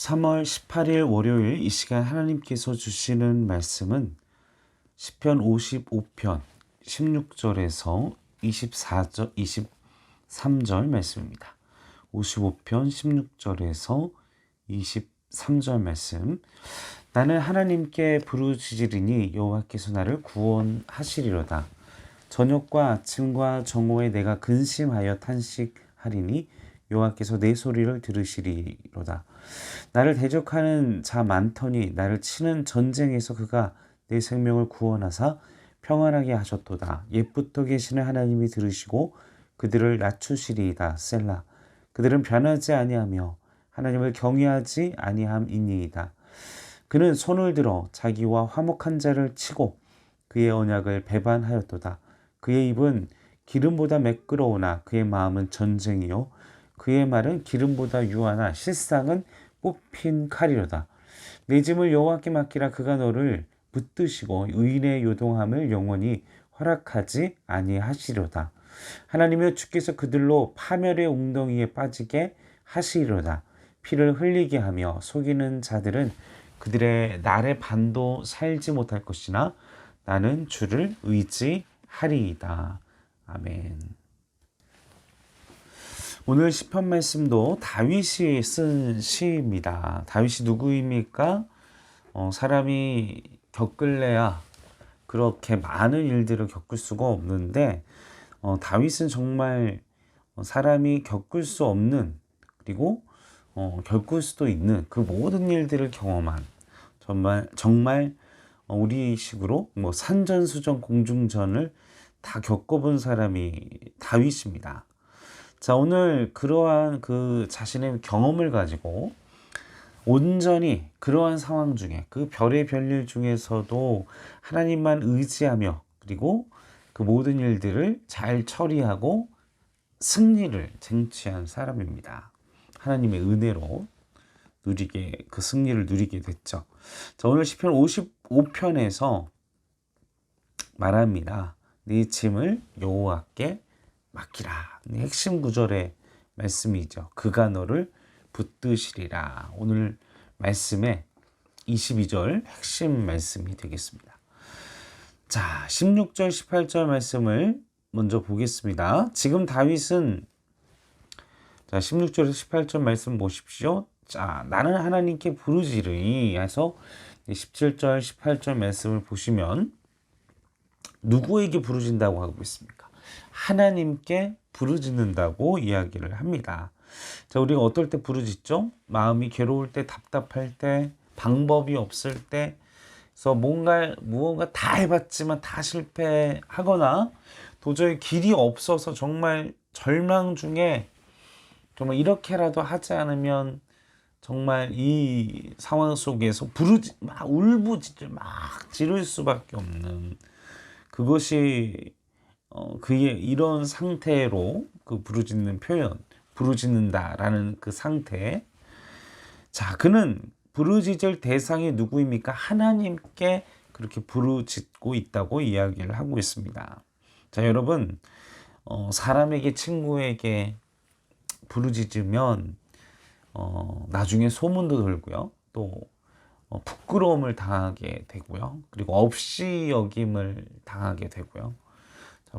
3월 18일 월요일 이 시간 하나님께서 주시는 말씀은 시편 55편 16절에서 24절 23절 말씀입니다. 55편 16절에서 23절 말씀 나는 하나님께 부르짖으리니 여호와께서 나를 구원하시리로다. 저녁과 아침과 정오에 내가 근심하여 탄식하리니 여호와께서 내 소리를 들으시리로다. 나를 대적하는 자 많더니 나를 치는 전쟁에서 그가 내 생명을 구원하사 평안하게 하셨도다. 옛부터 계시는 하나님이 들으시고 그들을 낮추시리이다. 셀라. 그들은 변하지 아니하며 하나님을 경외하지 아니함이니이다. 그는 손을 들어 자기와 화목한 자를 치고 그의 언약을 배반하였도다. 그의 입은 기름보다 매끄러우나 그의 마음은 전쟁이요 그의 말은 기름보다 유하나 실상은 뽑힌 칼이로다. 내 짐을 여호와께 맡기라 그가 너를 붙드시고 의인의 요동함을 영원히 허락하지 아니하시로다. 하나님의 주께서 그들로 파멸의 웅덩이에 빠지게 하시리로다. 피를 흘리게 하며 속이는 자들은 그들의 날의 반도 살지 못할 것이나 나는 주를 의지하리이다. 아멘. 오늘 시편 말씀도 다윗이 쓴 시입니다. 다윗이 누구입니까? 어, 사람이 겪을래야 그렇게 많은 일들을 겪을 수가 없는데 어, 다윗은 정말 사람이 겪을 수 없는 그리고 어, 겪을 수도 있는 그 모든 일들을 경험한 정말 정말 우리식으로 뭐 산전수전 공중전을 다 겪어본 사람이 다윗입니다. 자, 오늘 그러한 그 자신의 경험을 가지고 온전히 그러한 상황 중에 그 별의 별일 중에서도 하나님만 의지하며 그리고 그 모든 일들을 잘 처리하고 승리를 쟁취한 사람입니다. 하나님의 은혜로 누리게 그 승리를 누리게 됐죠. 자, 오늘 시편 55편에서 말합니다. 네 짐을 여호와께 맡기라. 핵심 구절의 말씀이죠. 그가 너를 붙드시리라. 오늘 말씀의 22절 핵심 말씀이 되겠습니다. 자, 16절, 18절 말씀을 먼저 보겠습니다. 지금 다윗은 자, 16절에서 18절 말씀 보십시오. 자, 나는 하나님께 부르지르니 해서 17절, 18절 말씀을 보시면 누구에게 부르진다고 하고 있습니까? 하나님께 부르짖는다고 이야기를 합니다. 자, 우리가 어떨 때 부르짖죠? 마음이 괴로울 때, 답답할 때, 방법이 없을 때, 그래서 뭔가 무언가 다 해봤지만 다 실패하거나 도저히 길이 없어서 정말 절망 중에 정말 이렇게라도 하지 않으면 정말 이 상황 속에서 부르지 막 울부짖을 막 지를 수밖에 없는 그것이 어, 그의 이런 상태로 그 부르짖는 표현, 부르짖는다라는 그 상태. 자, 그는 부르짖을 대상이 누구입니까? 하나님께 그렇게 부르짖고 있다고 이야기를 하고 있습니다. 자, 여러분, 어, 사람에게, 친구에게 부르짖으면, 어, 나중에 소문도 돌고요. 또, 어, 부끄러움을 당하게 되고요. 그리고 없이 여김을 당하게 되고요.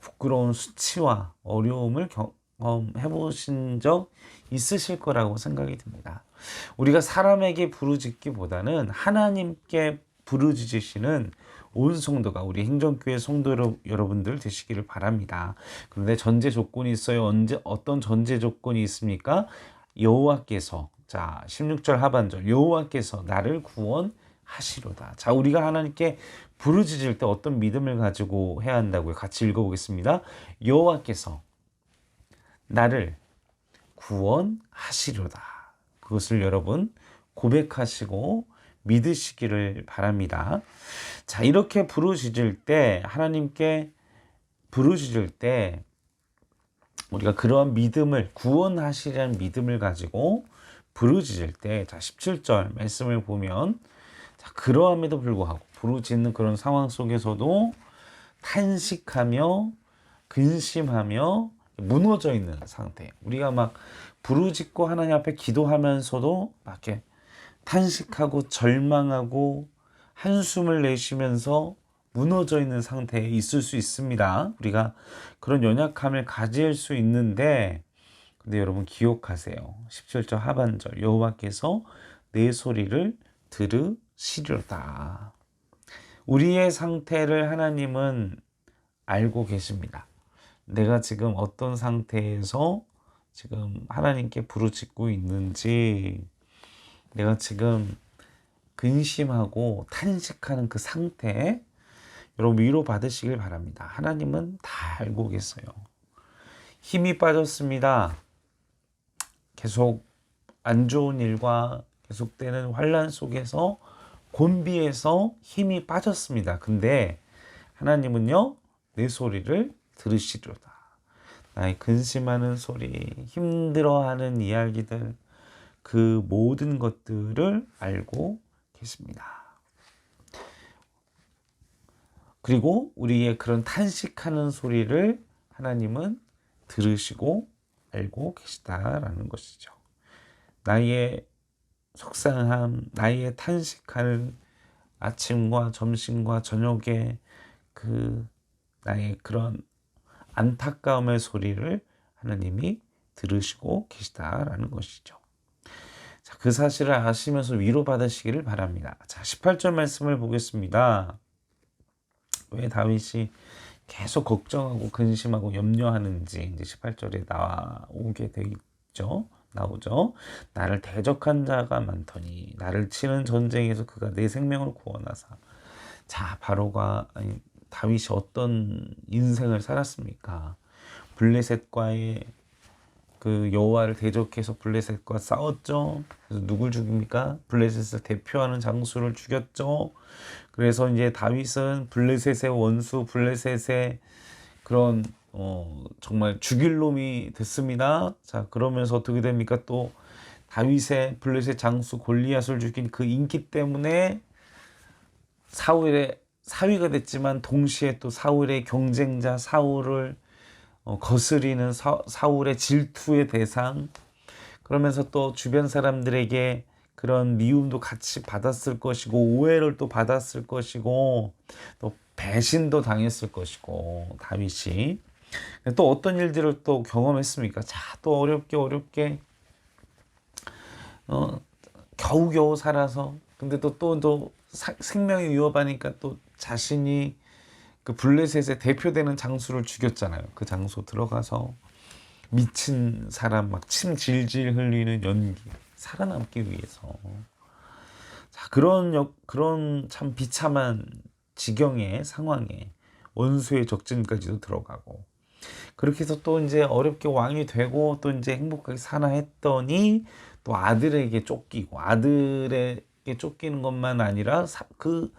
부끄러운 수치와 어려움을 경험해 보신 적 있으실 거라고 생각이 듭니다. 우리가 사람에게 부르짖기보다는 하나님께 부르짖으시는 온 성도가 우리 행정교회 성도 여러분들 되시기를 바랍니다. 그런데 전제 조건이 있어요. 언제 어떤 전제 조건이 있습니까? 여호와께서 자 16절 하반절 여호와께서 나를 구원 하시로다. 자 우리가 하나님께 부르짖을 때 어떤 믿음을 가지고 해야 한다고요? 같이 읽어보겠습니다. 여호와께서 나를 구원하시려다. 그것을 여러분 고백하시고 믿으시기를 바랍니다. 자, 이렇게 부르짖을 때 하나님께 부르짖을 때 우리가 그러한 믿음을 구원하시려는 믿음을 가지고 부르짖을 때 자, 17절 말씀을 보면 자, 그러함에도 불구하고 부르짖는 그런 상황 속에서도 탄식하며 근심하며 무너져 있는 상태. 우리가 막 부르짖고 하나님 앞에 기도하면서도 막 이렇게 탄식하고 절망하고 한숨을 내쉬면서 무너져 있는 상태에 있을 수 있습니다. 우리가 그런 연약함을 가질 수 있는데 근데 여러분 기억하세요. 17절 하반절 여호와께서 내 소리를 들으 시려다. 우리의 상태를 하나님은 알고 계십니다. 내가 지금 어떤 상태에서 지금 하나님께 부르짖고 있는지 내가 지금 근심하고 탄식하는 그 상태 여러분 위로 받으시길 바랍니다. 하나님은 다 알고 계세요. 힘이 빠졌습니다. 계속 안 좋은 일과 계속되는 환란 속에서 곤비에서 힘이 빠졌습니다. 근데 하나님은요 내 소리를 들으시려다. 나의 근심하는 소리, 힘들어하는 이야기들, 그 모든 것들을 알고 계십니다. 그리고 우리의 그런 탄식하는 소리를 하나님은 들으시고 알고 계시다라는 것이죠. 나의 속상함, 나의 탄식하는 아침과 점심과 저녁에 그 나의 그런 안타까움의 소리를 하나님이 들으시고 계시다라는 것이죠. 자, 그 사실을 아시면서 위로받으시기를 바랍니다. 자, 18절 말씀을 보겠습니다. 왜 다윗이 계속 걱정하고 근심하고 염려하는지 이제 18절에 나오게 돼 있죠. 나오죠. 나를 대적한 자가 많더니 나를 치는 전쟁에서 그가 내 생명을 구원하사. 자, 바로가 아니, 다윗이 어떤 인생을 살았습니까? 블레셋과의 그 여호와를 대적해서 블레셋과 싸웠죠. 그래서 누굴 죽입니까? 블레셋을 대표하는 장수를 죽였죠. 그래서 이제 다윗은 블레셋의 원수, 블레셋의 그런 어 정말 죽일 놈이 됐습니다. 자 그러면서 어떻게 됩니까? 또 다윗의 블레셋 장수 골리앗을 죽인 그 인기 때문에 사울의 사위가 됐지만 동시에 또 사울의 경쟁자 사울을 어, 거스리는 사, 사울의 질투의 대상 그러면서 또 주변 사람들에게 그런 미움도 같이 받았을 것이고 오해를 또 받았을 것이고 또 배신도 당했을 것이고 다윗이 또 어떤 일들을 또 경험했습니까? 자, 또 어렵게 어렵게 어 겨우겨우 살아서 근데 또 또 또 생명이 위협하니까 또 자신이 그 블레셋의 대표되는 장수를 죽였잖아요. 그 장소 들어가서 미친 사람 막 침 질질 흘리는 연기 살아남기 위해서 자 그런 역 그런 참 비참한 지경의 상황에 원수의 적진까지도 들어가고 그렇게 해서 또 이제 어렵게 왕이 되고 또 이제 행복하게 살아 했더니 또 아들에게 쫓기고 아들에게 쫓기는 것만 아니라 사, 그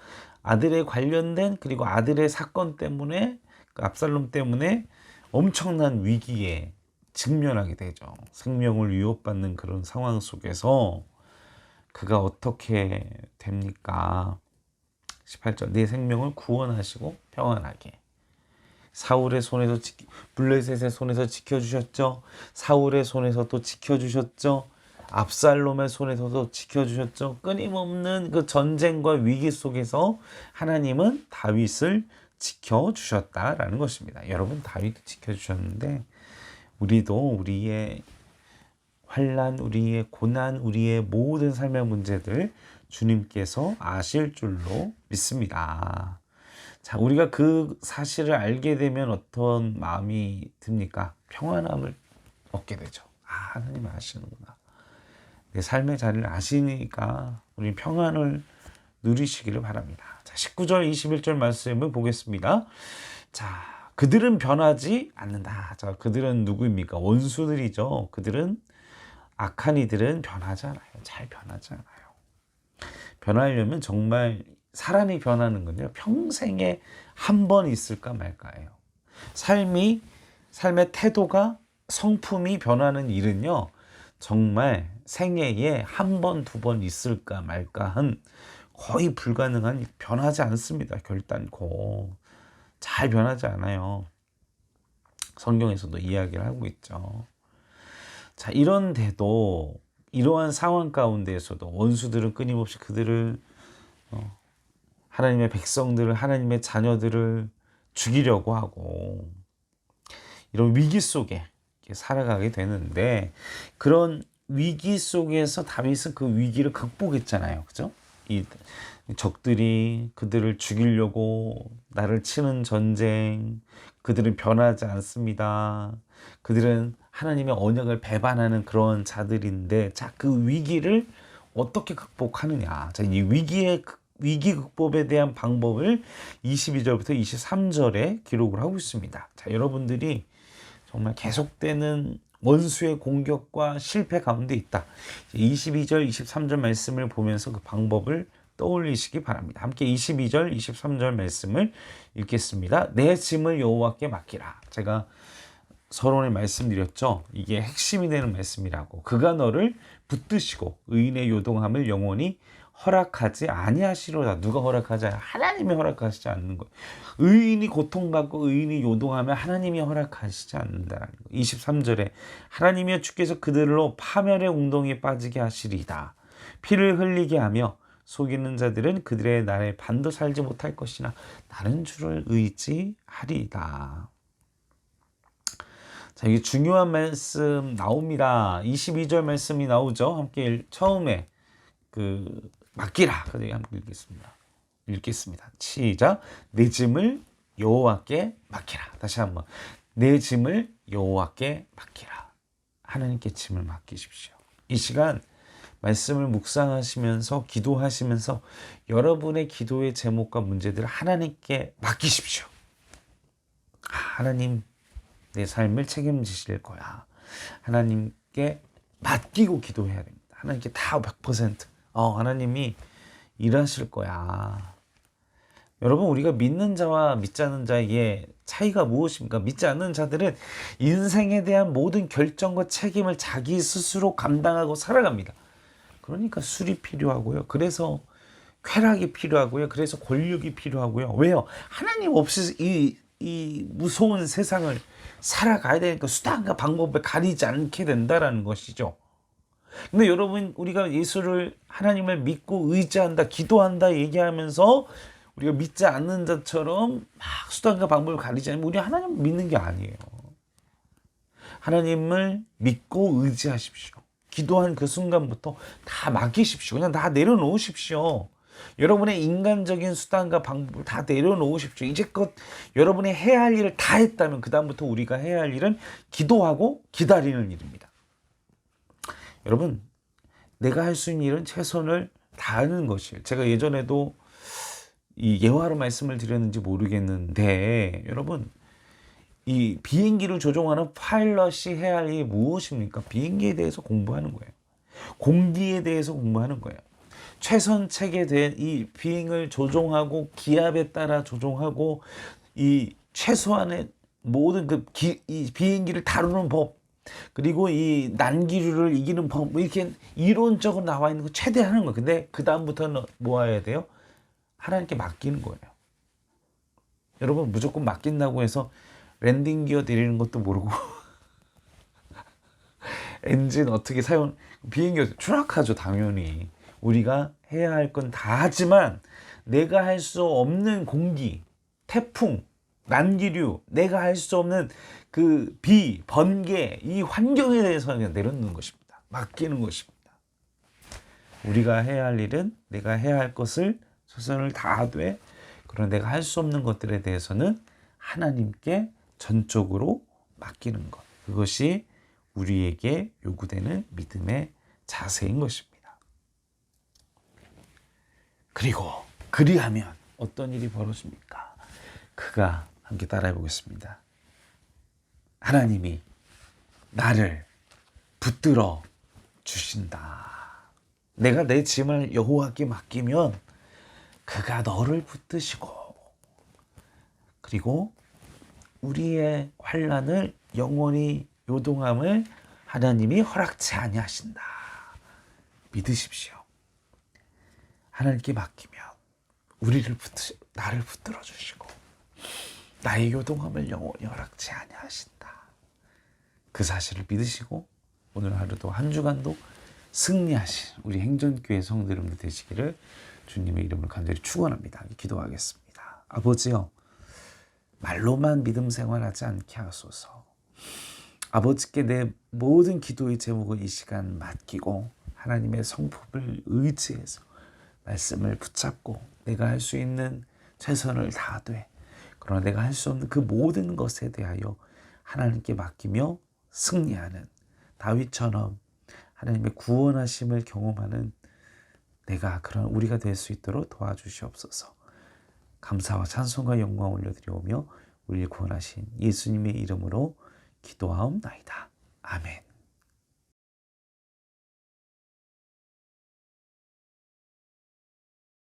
아들에 관련된 그리고 아들의 사건 때문에 그 압살롬 때문에 엄청난 위기에 직면하게 되죠. 생명을 위협받는 그런 상황 속에서 그가 어떻게 됩니까? 18절 내 생명을 구원하시고 평안하게 사울의 손에서 지키, 블레셋의 손에서 지켜주셨죠. 사울의 손에서 또 지켜주셨죠. 압살롬의 손에서도 지켜주셨죠. 끊임없는 그 전쟁과 위기 속에서 하나님은 다윗을 지켜주셨다라는 것입니다. 여러분 다윗도 지켜주셨는데 우리도 우리의 환란, 우리의 고난, 우리의 모든 삶의 문제들 주님께서 아실 줄로 믿습니다. 자, 우리가 그 사실을 알게 되면 어떤 마음이 듭니까? 평안함을 얻게 되죠. 아, 하나님 아시는구나. 내 삶의 자리를 아시니까 우리 평안을 누리시기를 바랍니다. 자, 19절, 21절 말씀을 보겠습니다. 자, 그들은 변하지 않는다. 자, 그들은 누구입니까? 원수들이죠. 그들은 악한 이들은 변하지 않아요. 잘 변하지 않아요. 변하려면 정말 사람이 변하는 건요. 평생에 한 번 있을까 말까예요. 삶이 삶의 태도가 성품이 변하는 일은요. 정말 생애에 한 번, 두 번 있을까 말까 한 거의 불가능한 변하지 않습니다. 결단코. 잘 변하지 않아요. 성경에서도 이야기를 하고 있죠. 자, 이런데도 이러한 상황 가운데에서도 원수들은 끊임없이 그들을 어, 하나님의 백성들을 하나님의 자녀들을 죽이려고 하고 이런 위기 속에 살아가게 되는데 그런 위기 속에서 다윗은 그 위기를 극복했잖아요. 그죠? 이 적들이 그들을 죽이려고 나를 치는 전쟁, 그들은 변하지 않습니다. 그들은 하나님의 언약을 배반하는 그런 자들인데, 자, 그 위기를 어떻게 극복하느냐. 자, 이 위기의, 극- 위기 극복에 대한 방법을 22절부터 23절에 기록을 하고 있습니다. 자, 여러분들이 정말 계속되는 원수의 공격과 실패 가운데 있다. 22절, 23절 말씀을 보면서 그 방법을 떠올리시기 바랍니다. 함께 22절, 23절 말씀을 읽겠습니다. 내 짐을 여호와께 맡기라. 제가 서론에 말씀드렸죠. 이게 핵심이 되는 말씀이라고. 그가 너를 붙드시고 의인의 요동함을 영원히 허락하지 아니하시로다. 누가 허락하지 않 하나님이 허락하시지 않는 거예요. 의인이 고통받고 의인이 요동하면 하나님이 허락하시지 않는다는 거. 23절에 하나님이여 주께서 그들로 파멸의 웅덩이에 빠지게 하시리이다. 피를 흘리게 하며 속이는 자들은 그들의 날에 반도 살지 못할 것이나 나는 주를 의지하리이다. 자, 이게 중요한 말씀 나옵니다. 22절 말씀이 나오죠. 함께 읽- 처음에 그 맡기라. 그래서 함께 읽겠습니다. 읽겠습니다. 시작. 내 짐을 여호와께 맡기라. 다시 한번. 내 짐을 여호와께 맡기라. 하나님께 짐을 맡기십시오. 이 시간 말씀을 묵상하시면서 기도하시면서 여러분의 기도의 제목과 문제들을 하나님께 맡기십시오. 아, 하나님 내 삶을 책임지실 거야. 하나님께 맡기고 기도해야 됩니다. 하나님께 다 100%. 어, 하나님이 일하실 거야. 여러분 우리가 믿는 자와 믿지 않는 자의 차이가 무엇입니까? 믿지 않는 자들은 인생에 대한 모든 결정과 책임을 자기 스스로 감당하고 살아갑니다. 그러니까 술이 필요하고요. 그래서 쾌락이 필요하고요. 그래서 권력이 필요하고요. 왜요? 하나님 없이 이, 이 무서운 세상을 살아가야 되니까 수단과 방법을 가리지 않게 된다라는 것이죠. 근데 여러분 우리가 예수를 하나님을 믿고 의지한다, 기도한다 얘기하면서 우리가 믿지 않는 자처럼 막 수단과 방법을 가리지 않으면 우리 하나님 믿는 게 아니에요. 하나님을 믿고 의지하십시오. 기도한 그 순간부터 다 맡기십시오. 그냥 다 내려놓으십시오. 여러분의 인간적인 수단과 방법을 다 내려놓으십시오. 이제껏 여러분이 해야 할 일을 다 했다면 그다음부터 우리가 해야 할 일은 기도하고 기다리는 일입니다. 여러분, 내가 할 수 있는 일은 최선을 다하는 것이에요. 제가 예전에도 이 예화로 말씀을 드렸는지 모르겠는데 여러분 이 비행기를 조종하는 파일럿이 해야 할 일이 무엇입니까? 비행기에 대해서 공부하는 거예요. 공기에 대해서 공부하는 거예요. 최선책에 대한 이 비행을 조종하고 기압에 따라 조종하고 이 최소한의 모든 그이 비행기를 다루는 법 그리고 이 난기류를 이기는 법뭐 이렇게 이론적으로 나와 있는 거 최대하는 거예요. 근데 그 다음부터는 뭐 해야 돼요? 하나님께 맡기는 거예요. 여러분 무조건 맡긴다고 해서 랜딩 기어 내리는 것도 모르고 엔진 어떻게 사용 비행기 추락하죠 당연히 우리가 해야 할 건 다 하지만 내가 할 수 없는 공기 태풍 난기류 내가 할수 없는 그 비 번개 이 환경에 대해서 그냥 내려놓는 것입니다 맡기는 것입니다 우리가 해야 할 일은 내가 해야 할 것을 최선을 다하되 그런 내가 할 수 없는 것들에 대해서는 하나님께 전적으로 맡기는 것. 그것이 우리에게 요구되는 믿음의 자세인 것입니다. 그리고 그리하면 어떤 일이 벌어집니까? 그가 함께 따라해 보겠습니다. 하나님이 나를 붙들어 주신다. 내가 내 짐을 여호와께 맡기면 그가 너를 붙드시고 그리고 우리의 환란을 영원히 요동함을 하나님이 허락치 아니하신다. 믿으십시오. 하나님께 맡기면 우리를 붙드 나를 붙들어 주시고 나의 요동함을 영원히 허락치 아니하신다. 그 사실을 믿으시고 오늘 하루도 한 주간도 승리하신 우리 행전교회 성도 여러분들 되시기를 주님의 이름으로 간절히 축원합니다. 기도하겠습니다. 아버지요. 말로만 믿음 생활하지 않게 하소서. 아버지께 내 모든 기도의 제목을 이 시간 맡기고 하나님의 성품을 의지해서 말씀을 붙잡고 내가 할 수 있는 최선을 다하되 그러나 내가 할 수 없는 그 모든 것에 대하여 하나님께 맡기며 승리하는 다윗처럼 하나님의 구원하심을 경험하는 내가 그런 우리가 될 수 있도록 도와주시옵소서. 감사와 찬송과 영광 올려드리오며 우리를 구원하신 예수님의 이름으로 기도하옵나이다. 아멘.